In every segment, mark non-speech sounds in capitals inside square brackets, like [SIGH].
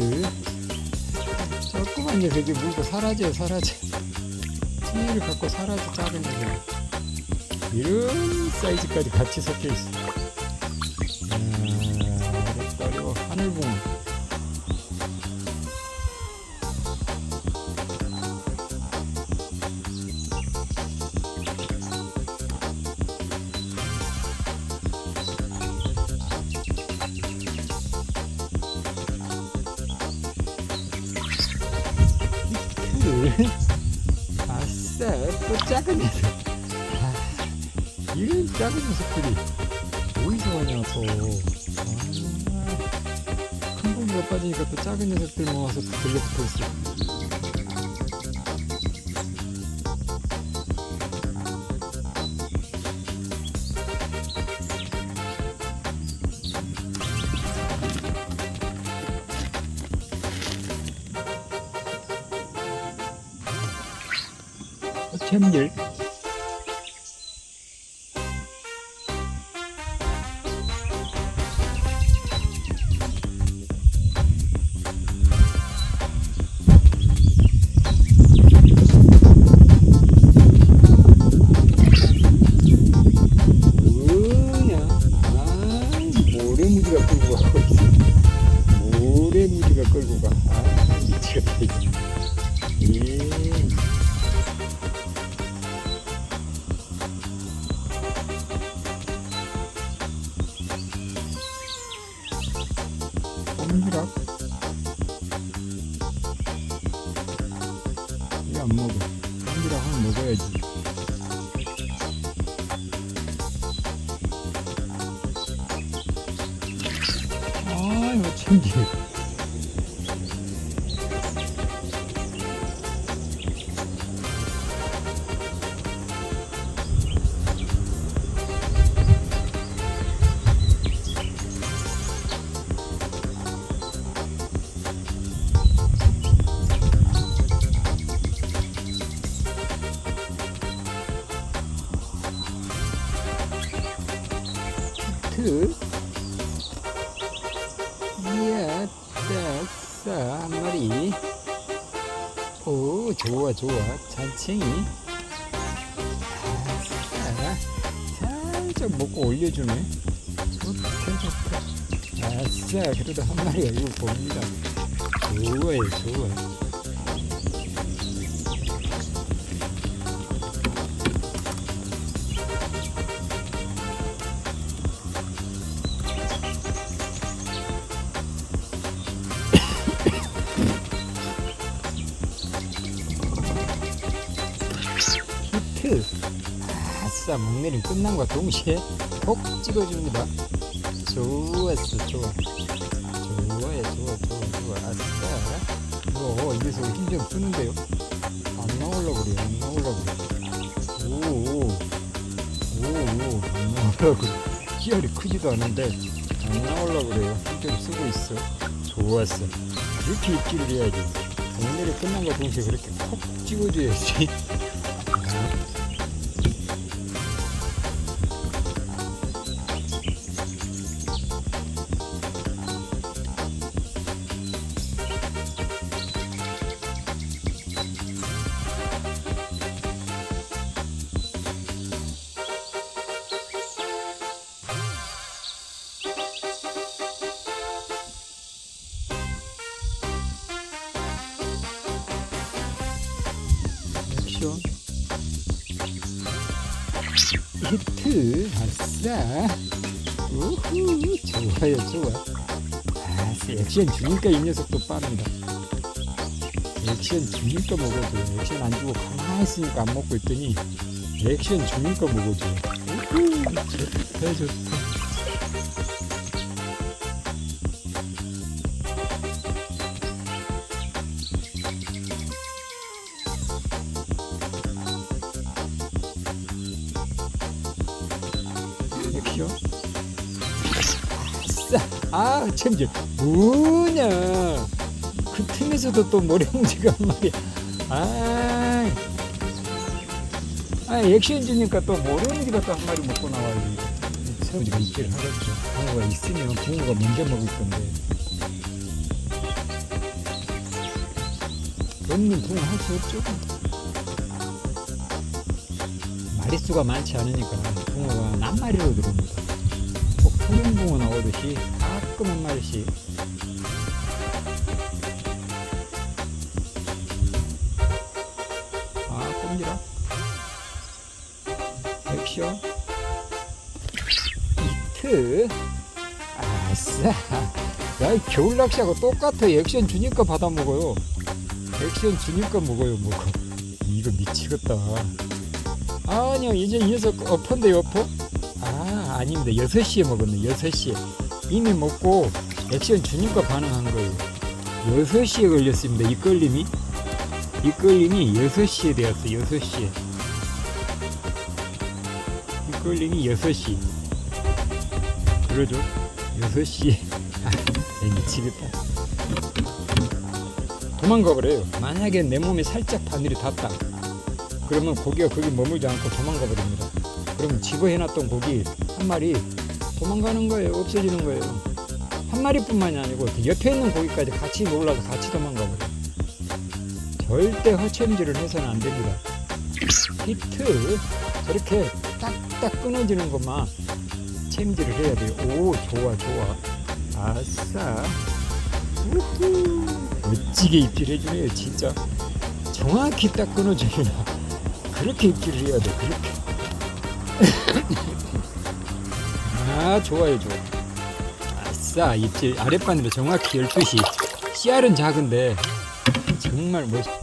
히트. 조그만 녀석이 물고 사라져, 사라져. 티를 갖고 사라져, 작은 녀석. 이런 사이즈까지 같이 섞여 있어. 아싸 또 작은 녀석 아, 이런 작은 녀석들이 어디서 오냐 또큰 고기가 빠지니까 또 작은 녀석들 모아서 또 들려붙어 있어 뭐냐? 아 모래무지가 끌고 있어. 모래무지가 끌고 가 아 미치겠다 아이고 참지 트 좋아 좋아. 잔챙이. 아싸 살짝 먹고 올려주네. 좋다 좋다 아싸 그래도 한 마리가 이거 봅니다. 좋아요 좋아 히 트 아싸 목내림 끝난과 동시에 톡 찍어줍니다. 좋았어 좋아. 좋아요 좋아 좋아 좋아. 아싸. 어, 이 녀석 힘좀 쓰는데요? 안 나오려고 그래 안 나오려고 그래 오오 오오 안 나오려고 그래 희열이 크지도 않은데 안 나오려고 그래요. 힘좀 쓰고 있어. 좋았어. 이렇게 입질을 해야지. 목내림 끝난과 동시에 그렇게 콕 찍어줘야지 액션 히트 아싸. 우후 좋아요 좋아 아싸 액션 주니까 이 녀석도 빠른다. 액션 주니까 먹어줘 액션 안 주고 가만히 있으니까 안 먹고 있더니 액션 주니까 먹어줘 우후 좋다 좋다 아 챔질 뭐냐. 그 틈에서도 또 모래무지가 한 마리 아, 아 액션 주니까 또 모래무지가 또 한 마리 먹고 나와요. 새우지가 있기를 하겠죠. 붕어가 있으면 붕어가 먼저 먹을 건데. 없는 붕어 할 수 없죠. 마리수가 많지 않으니까 붕어가 낱마리로 들어옵니다. 꼭 푸른붕어 나오듯이 가끔 한 마리씩 아 꼼지라 액션 히트 아싸 야, 이 겨울 낚시하고 똑같아. 액션 주니까 받아 먹어요. 액션 주니까 먹어요, 먹어. 이거 미치겠다. 아니요, 이제 이 녀석 엎은데 엎어? 아, 아닙니다. 6시에 먹었네, 6시에. 이미 먹고 액션 주니까 반응한 거예요. 6시에 걸렸습니다, 이 끌림이. 이 끌림이 6시에 되었어, 6시에. 이 끌림이 6시. 그러죠? 6시에. [LAUGHS] 아, 미치겠다. 도망가 버려요. 만약에 내 몸에 살짝 바늘이 닿았다. 그러면 고기가 거기 머물지 않고 도망가 버립니다. 그러면 집어해놨던 고기 한 마리 도망가는 거예요. 없어지는 거예요. 한 마리뿐만이 아니고 그 옆에 있는 고기까지 같이 놀라서 같이 도망가 버려요. 절대 허챔질을 해서는 안 됩니다. 히트 저렇게 딱딱 끊어지는 것만 챔질을 해야 돼요. 오 좋아 좋아. 아싸. 우후. 멋지게 입질 해주네요, 진짜. 정확히 딱 끊어줍니다. [LAUGHS] 그렇게 입질을 해야 돼, 그렇게. 아, 좋아요, 좋아. 아싸, 입질. 아랫바늘에 정확히 12시. 씨알은 작은데, 정말 멋액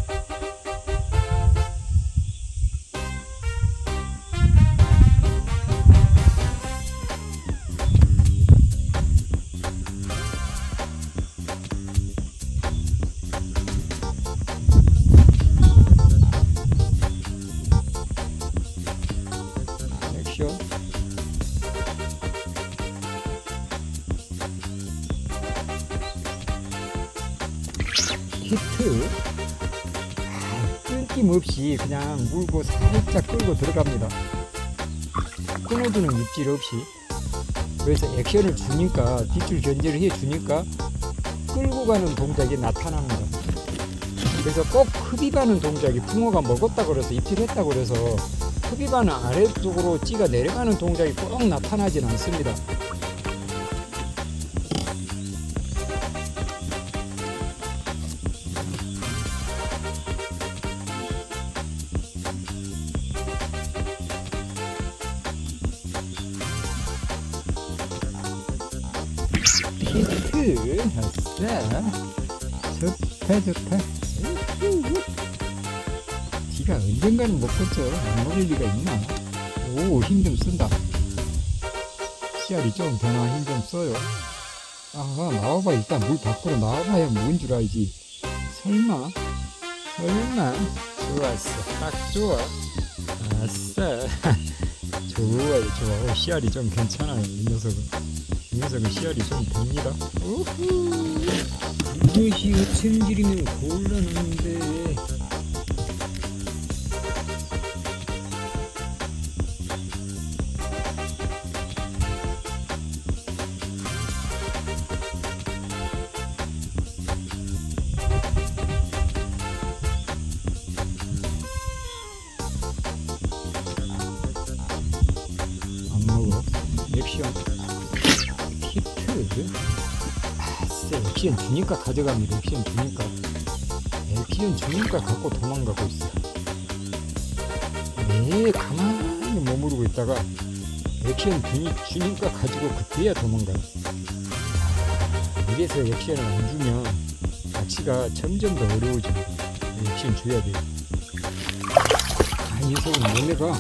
없이 그냥 물고 살짝 끌고 들어갑니다. 끊어주는 입질 없이. 그래서 액션을 주니까 뒷줄 견제를 해 주니까 끌고 가는 동작이 나타납니다. 그래서 꼭 흡입하는 동작이 붕어가 먹었다 그래서 입질했다 그래서 흡입하는 아래쪽으로 찌가 내려가는 동작이 꼭 나타나진 않습니다. 히트 아싸 좋다 좋다. 우후. 지가 언젠가는 먹겠죠. 안 먹을 리가 있나? 오 힘 좀 쓴다. 씨알이 좀 되나? 힘 좀 써요. 아 나와봐. 일단 물 밖으로 나와봐야 뭔 줄 알지. 설마? 설마? 좋았어. 딱 좋아. 아싸. [LAUGHS] 좋아요 좋아. 오, 씨알이 좀 괜찮아요 이 녀석은 이 녀석은 씨알이 좀 우후. 이것이 어천질이면 곤란한데. 안 먹어. 액션 히트 아쎄 액션 주니까 가져갑니다 액션 주니까. 액션 주니까 갖고 도망가고 있어 네 가만히 머무르고 있다가 액션 주니, 주니까 가지고 그때야 도망가요. 아, 이래서 액션을 안 주면 낚시가 점점 더 어려워집니다. 액션 줘야 돼요. 아 이 녀석은 얘네가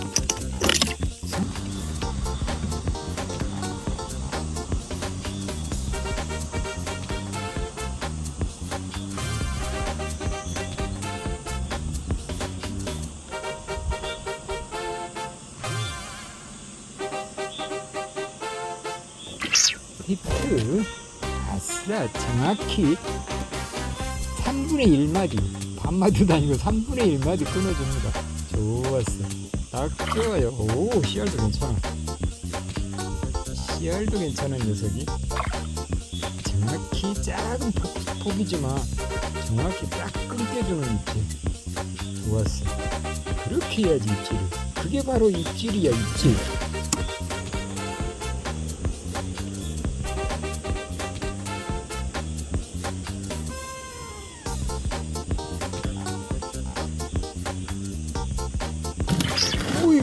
히트 아싸 정확히 3분의 1마디 반마디도 아니고 3분의 1마디 끊어줍니다. 좋았어. 딱 좋아요. 오 씨알도 괜찮아. 씨알도 괜찮은 녀석이. 정확히 작은 폭, 폭이지만 정확히 딱 끊겨주는 입질. 좋았어. 그렇게 해야지 입질을 그게 바로 입질이야 입질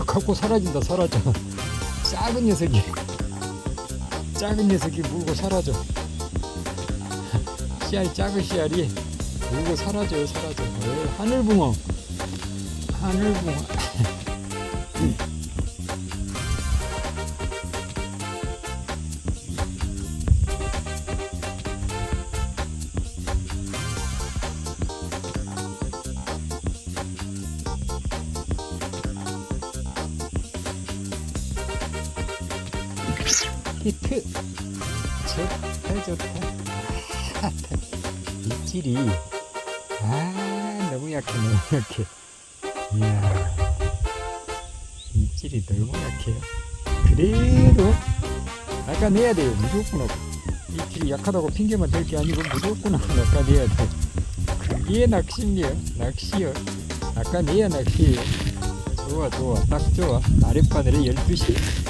갖고 사라진다 사라져. 작은 녀석이. 작은 녀석이 물고 사라져. 씨알이 작은 씨알이 물고 사라져요 사라져. 에이, 하늘붕어. 하늘붕어 히트 좋다 좋다 아, 입질이 아 너무 약해. 너무 약해 이야 입질이 너무 약해요. 그래도 낚아내야 돼요 무조건. 입질이 약하다고 핑계만 댈게 아니고 무조건 낚아내야 돼. 그게 낚시인데요 낚시요. 낚아내야 낚시예요. 좋아 좋아. 딱 좋아. 아랫바늘에 12시